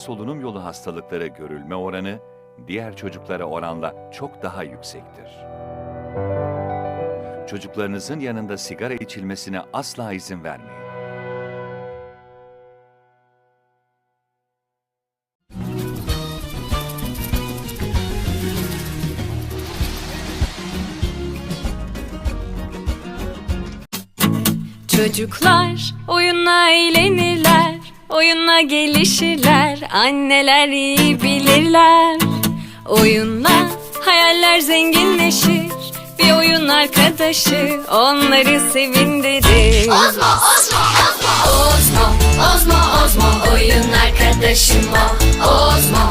solunum yolu hastalıkları görülme oranı diğer çocuklara oranla çok daha yüksektir. Çocuklarınızın yanında sigara içilmesine asla izin vermeyin. Çocuklar oyunla eğlenirler, oyunla gelişirler, anneler iyi bilirler. Oyunla hayaller zenginleşir, bir oyun arkadaşı onları sevindirir. Ozmo, Ozmo, Ozmo. Ozmo, Ozmo, Ozmo. Oyun arkadaşım o. Ozmo,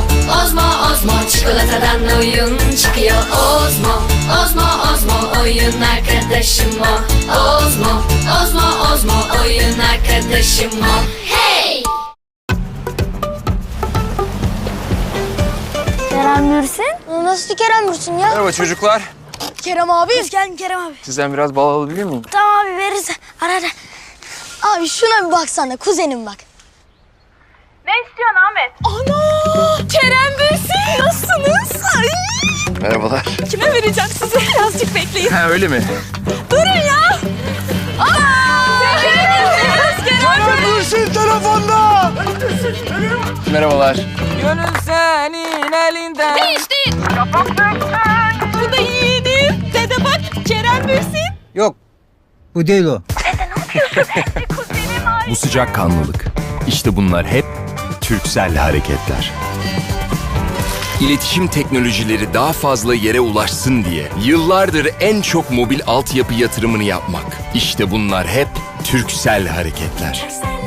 Ozmo, Ozmo. Çikolatadan oyun çıkıyor. Ozmo, Ozmo, Ozmo. Oyun arkadaşım o. Ozmo, Ozmo, Ozmo. Oyun arkadaşım o. Hey! Kerem Bürsin? Nasıl Kerem Bürsin ya? Merhaba çocuklar. Kerem abi. Hoş geldin Kerem abi. Sizden biraz bal alabilir miyim? Tamam abi veririz. Ara ara. Abi şuna bir baksana kuzenim bak. Ne istiyorsun Ahmet? Ana! Kerem Bürsin nasılsınız? Ay, Merhabalar. kime vereceğim size? Birazcık bekleyin. Ha öyle mi? Durun ya! Aa! Merhabalar. Gönül senin elinden. Bu da yiğidim. Dede bak Kerem Bürsin. Yok. Bu değil o. Bu sıcakkanlılık. İşte bunlar hep Türksel hareketler. İletişim teknolojileri daha fazla yere ulaşsın diye yıllardır en çok mobil altyapı yatırımını yapmak. İşte bunlar hep Türksel hareketler. Senle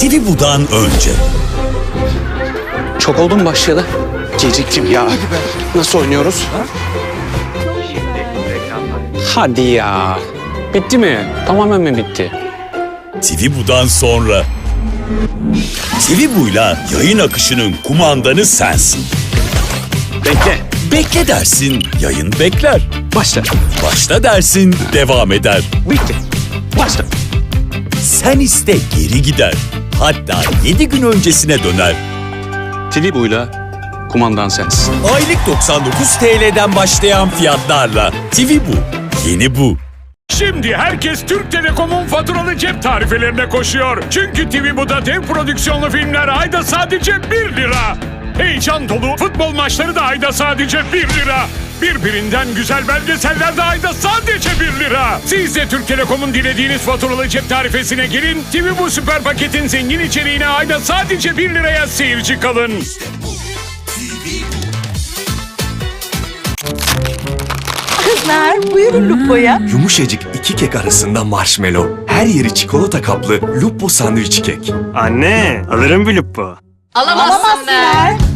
TV Bu'dan önce. Çok oldu mu başladı? Geciktim ya. Nasıl oynuyoruz? Hadi ya. Bitti mi? Tamamen mi bitti? TV Bu'dan sonra. TV Bu'yla yayın akışının kumandanı sensin. Bekle. Bekle dersin, yayın bekler. Başla. Başla dersin, devam eder. Bitti. Başla. Sen iste geri gider. Hatta 7 gün öncesine döner. TV buyla kumandan sensin. Aylık 99 TL'den başlayan fiyatlarla. TV Bu. Yeni bu. Şimdi herkes Türk Telekom'un faturalı cep tarifelerine koşuyor. Çünkü TV Bu'da dev prodüksiyonlu filmler ayda sadece 1 lira. Heyecan dolu futbol maçları da ayda sadece 1 lira. Birbirinden güzel belgeseller de ayda sadece 1 lira. Siz de Türk Telekom'un dilediğiniz faturalı cep tarifesine girin. TV Bu süper paketin zengin içeriğine ayda sadece 1 liraya seyirci kalın. Kızlar buyurun Lupo'ya. Yumuşacık iki kek arasında marshmallow. Her yeri çikolata kaplı Lupo sandviç kek. Anne alırım bir lupo. Alamazsın be. Canım